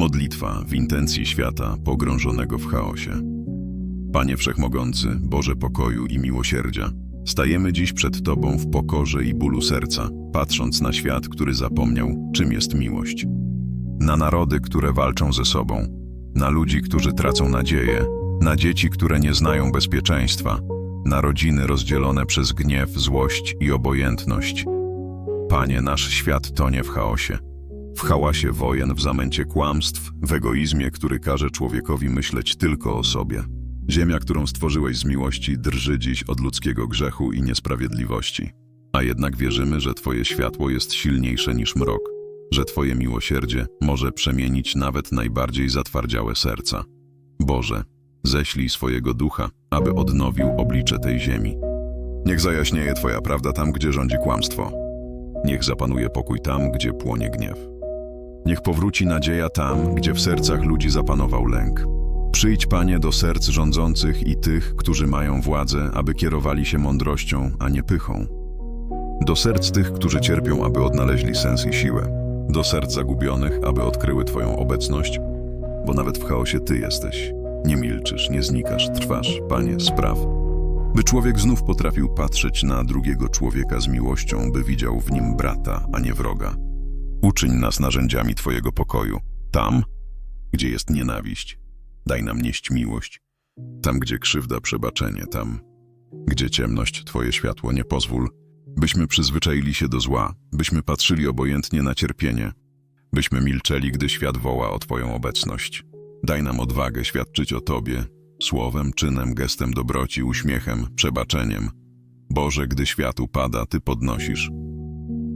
Modlitwa w intencji świata pogrążonego w chaosie. Panie Wszechmogący, Boże pokoju i miłosierdzia, stajemy dziś przed Tobą w pokorze i bólu serca, patrząc na świat, który zapomniał, czym jest miłość. Na narody, które walczą ze sobą, na ludzi, którzy tracą nadzieję, na dzieci, które nie znają bezpieczeństwa, na rodziny rozdzielone przez gniew, złość i obojętność. Panie, nasz świat tonie w chaosie. W hałasie wojen, w zamęcie kłamstw, w egoizmie, który każe człowiekowi myśleć tylko o sobie. Ziemia, którą stworzyłeś z miłości, drży dziś od ludzkiego grzechu i niesprawiedliwości. A jednak wierzymy, że Twoje światło jest silniejsze niż mrok, że Twoje miłosierdzie może przemienić nawet najbardziej zatwardziałe serca. Boże, ześlij swojego ducha, aby odnowił oblicze tej ziemi. Niech zajaśnieje Twoja prawda tam, gdzie rządzi kłamstwo. Niech zapanuje pokój tam, gdzie płonie gniew. Niech powróci nadzieja tam, gdzie w sercach ludzi zapanował lęk. Przyjdź, Panie, do serc rządzących i tych, którzy mają władzę, aby kierowali się mądrością, a nie pychą. Do serc tych, którzy cierpią, aby odnaleźli sens i siłę. Do serc zagubionych, aby odkryły Twoją obecność, bo nawet w chaosie Ty jesteś. Nie milczysz, nie znikasz, trwasz, Panie, spraw. By człowiek znów potrafił patrzeć na drugiego człowieka z miłością, by widział w nim brata, a nie wroga. Uczyń nas narzędziami Twojego pokoju. Tam, gdzie jest nienawiść, daj nam nieść miłość. Tam, gdzie krzywda, przebaczenie. Tam, gdzie ciemność, Twoje światło. Nie pozwól, byśmy przyzwyczaili się do zła, byśmy patrzyli obojętnie na cierpienie, byśmy milczeli, gdy świat woła o Twoją obecność. Daj nam odwagę świadczyć o Tobie, słowem, czynem, gestem dobroci, uśmiechem, przebaczeniem. Boże, gdy świat upada, Ty podnosisz.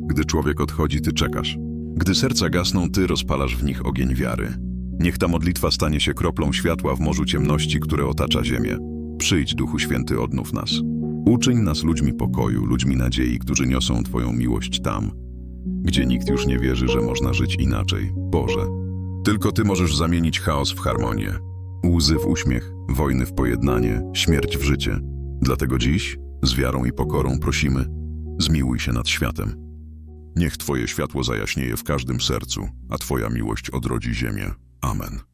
Gdy człowiek odchodzi, Ty czekasz. Gdy serca gasną, Ty rozpalasz w nich ogień wiary. Niech ta modlitwa stanie się kroplą światła w morzu ciemności, które otacza ziemię. Przyjdź, Duchu Święty, odnów nas. Uczyń nas ludźmi pokoju, ludźmi nadziei, którzy niosą Twoją miłość tam, gdzie nikt już nie wierzy, że można żyć inaczej. Boże, tylko Ty możesz zamienić chaos w harmonię, łzy w uśmiech, wojny w pojednanie, śmierć w życie. Dlatego dziś, z wiarą i pokorą prosimy, zmiłuj się nad światem. Niech Twoje światło zajaśnieje w każdym sercu, a Twoja miłość odrodzi ziemię. Amen.